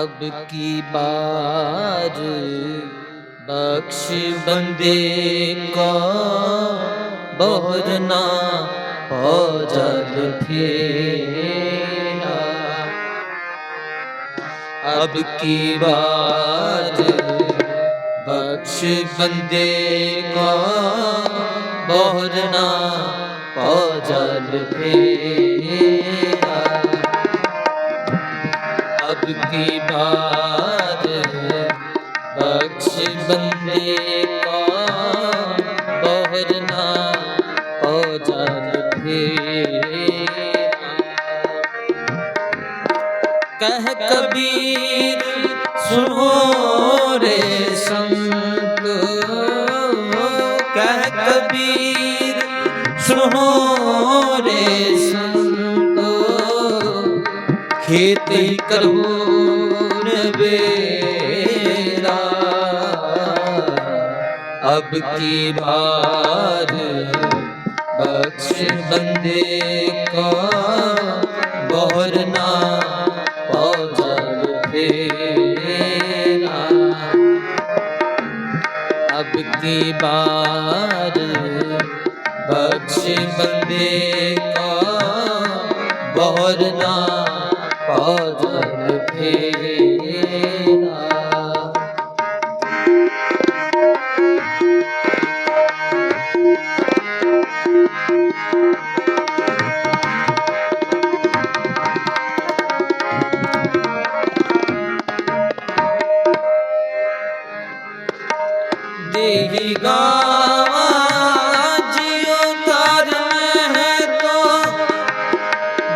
अब की बार बख्श बंदे को बोहरना हो जल फेरा अब की बार बख्श बंदे को बोहरना हो जल फेरा ਗੁਰ ਕੀ ਬਾਜ ਬਖਸ਼ ਬੰਦੇ ਕਾ ਬਹਰਨਾ ਹੋ ਜਲ ਕਹ ਕਬੀਰ ਸੁਨੋ ਰੇ ਸੰਤ ਕਹ ਕਬੀਰ ਸੁਨੋ ਰੇ ਸੰਤ ਖੇਤੀ ਕਦੂਨ ਬੇਰਾ ਅਬ ਕੀ ਬਾਰ ਬਖਸ਼ ਬੰਦੇ ਕਾ ਬਹਰ ਨਾ ਪਹੁੰਚਲ ਫੇਰਾ ਅਬ ਕੀ ਬਾਰ ਬਖਸ਼ ਬੰਦੇ ਕਾ ਬਹਰ ਨਾ কজন ফিরে দিদি গা জিও তার মেহ তো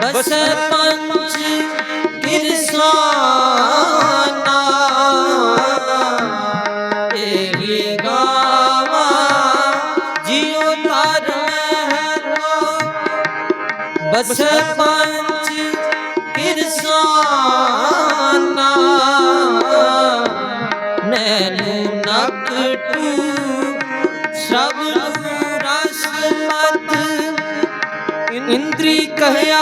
বসত ਬਸ ਪੰਜ ਕਿਰਸਾਨਾ। ਨੈਨੂ ਨਕ ਟੂ ਕਹਿਆ।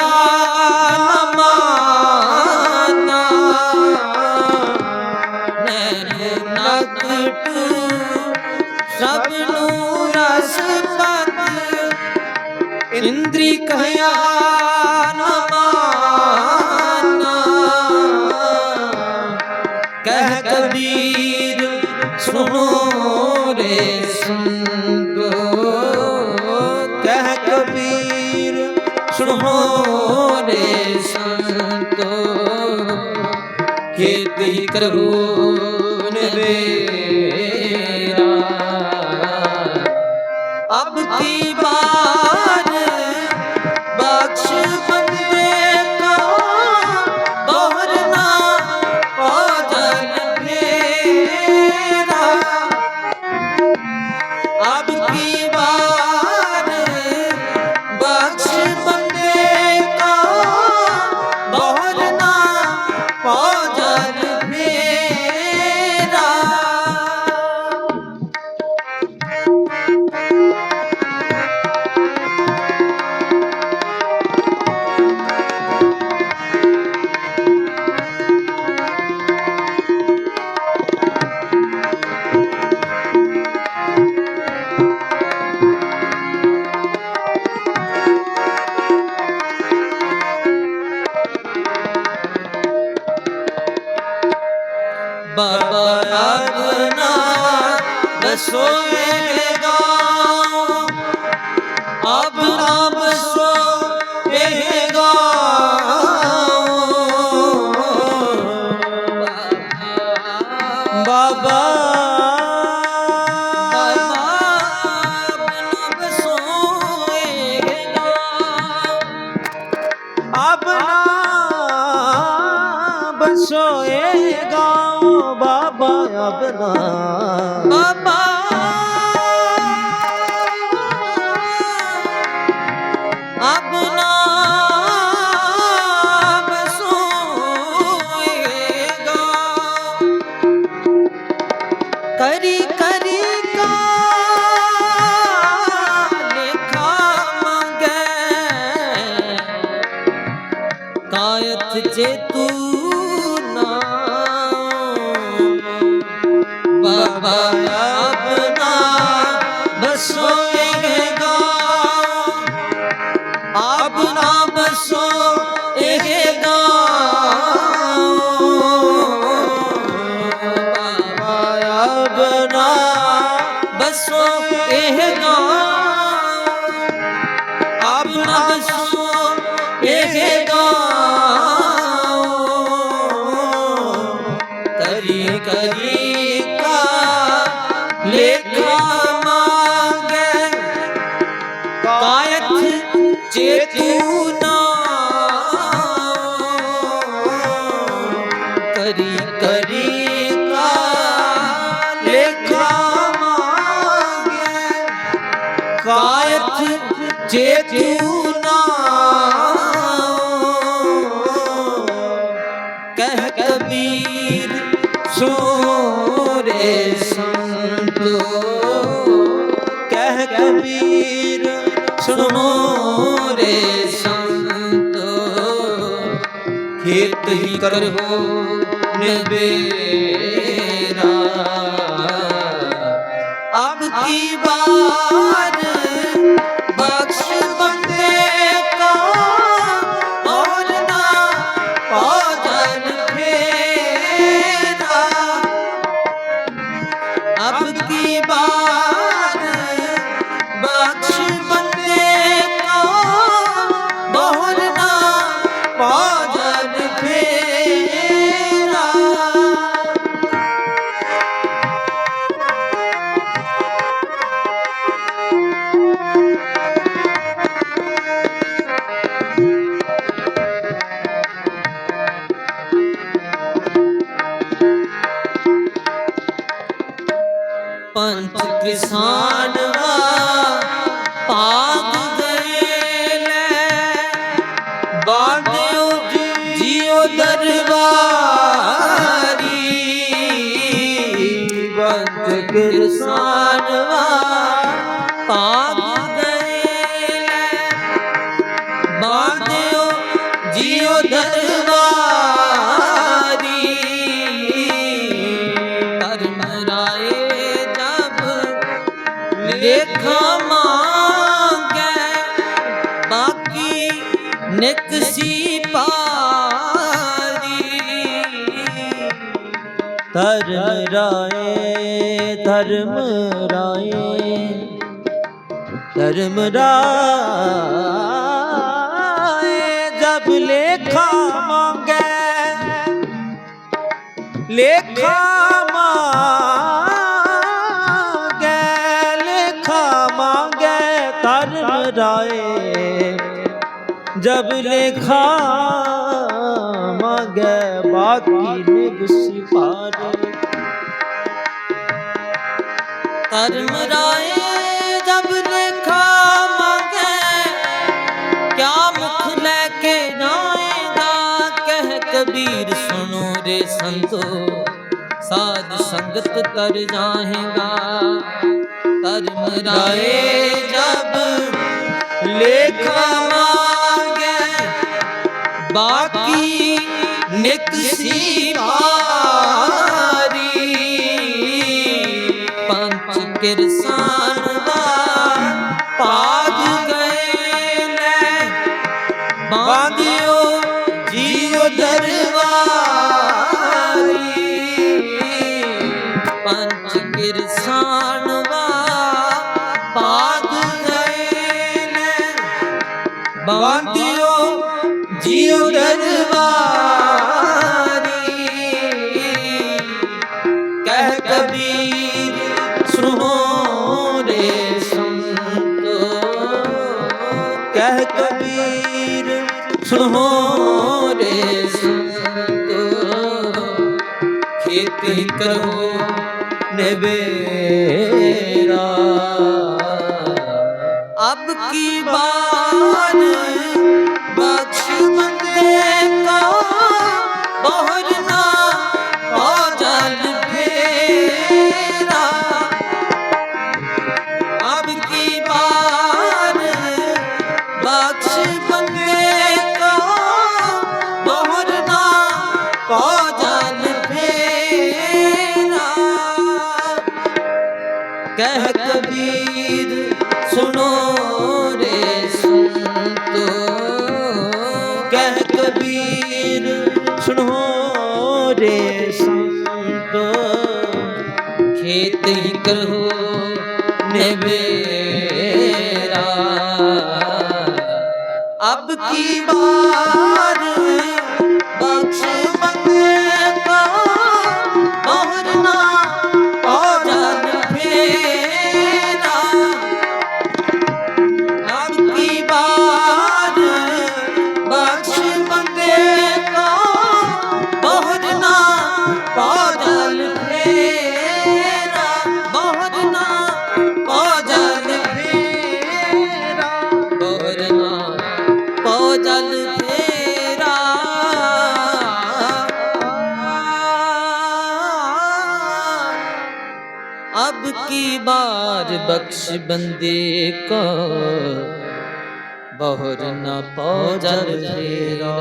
ਇੰਦਰੀ ਕਹਿਆ ਨਾ ਕਹਿ ਕਬੀਰ, ਸੁਣੋ ਕਹਿ ਕਬੀਰ, ਸੁਣੋ ਰੇ ਸੰਤੋ। ਵੇਰਾ। ਅਬ ਕੀ ਬਾਤ ਦਸੋਏਗਾ ਆਪਣਾ ਬਸੋਏਗਾ ਬਾਬਾ। ਆਪਣਾ ਬਸੋਏਗਾ ਆਪਣਾ ਬਸੋਏਗਾ ਬਾਬਾ ਆਪਣਾ ਬਾਬਾ ਆਇਤ ਜੇ ਤੂੰ ਨਾ ਬਾਬਾ ਆਪਣਾ ਬਸੋਏਗਾ ਆਪਣਾ ਬਸੋਏਗਾ ਬਾਬਾ ਆਪਣਾ ਬਸੋਏਗਾ ਕਾਇਥ ਜੇ ਤੂੰ ਨਾ ਕਰੀ ਕਰੀ ਕਾ ਲੇਖਾ ਮਾਗੇ। ਕਾਇਥ ਜੇ ਤੂੰ ਨਾ ਕਹਿ ਕਬੀਰ ਸੋਰੇ ही कर हो निबेरा अब की बार बख्श बंदे ਪੰਥ ਕਿਸਾਨ ਵਾ ਭਾਗ ਗਏ ਲੈ। ਬਾਂਧਿਓ ਜੀਓ ਦਰਬਾਰ ਧਰਮ ਰਾਏ ਧਰਮ ਰਾਏ। ਧਰਮ ਰਾਏ, ਜਬ ਲੇਖਾ ਮੰਗੇ ਲੇਖਾ ਮੰਗੇ ਲੇਖਾ ਮੰਗੇ ਧਰਮ ਰਾਏ। ਜਬ ਲੇਖਾ ਜਾਵਾਂਗੇ ਬਾਕੀ ਨਿਗ ਸਿਪਾਰ। ਕਰਮ ਰਾਏ ਜਬ ਲੇਖਾ ਮੰਗੇ, ਕਿਆ ਮੁਖ ਲੈ ਕੇ ਜਾਏਗਾ ਕਹਿ ਕਬੀਰ ਸੁਣੋ ਰੇ ਸੰਤੋ, ਸਾਧ ਸੰਗਤ ਕਰ ਜਾਏਗਾ। ਧਰਮ ਰਾਏ ਜਬ ਲੇਖਾ ਮੰਗੇ, ਬਾਕੀ ਨਿਤ ਸੀਨਾਰੀ ਪੰਚ ਕਿਰਸਾਨ ਦਾ ਪਾਜ ਪੰਚ ਕਿਰਸਾਨ ਦਾ ਗਏ ਨੇ ਬਾਂਧਿਓ ਜੀਉ ਦਰਵਾਰੀ ਛੇਤੀ ਕਰੋ ਨਿਬੇਰਾ ਅਬ ਕੀ ਬਾਤ ਬਖਸ਼ ਮੰਦੇ ਕਹਿ ਕਬੀਰ, ਸੁਣੋ ਰੇ ਸੰਤੋ। ਕਹਿ ਕਬੀਰ, ਸੁਣੋ ਰੇ ਸੰਤ। ਖੇਤ ਹੀ ਕਰੋ ਨਿਵੇਰਾ। ਅਬ ਕੀ ਬਾਰ अब की बार बख्श बंदे को बहुर न पौजल फेरा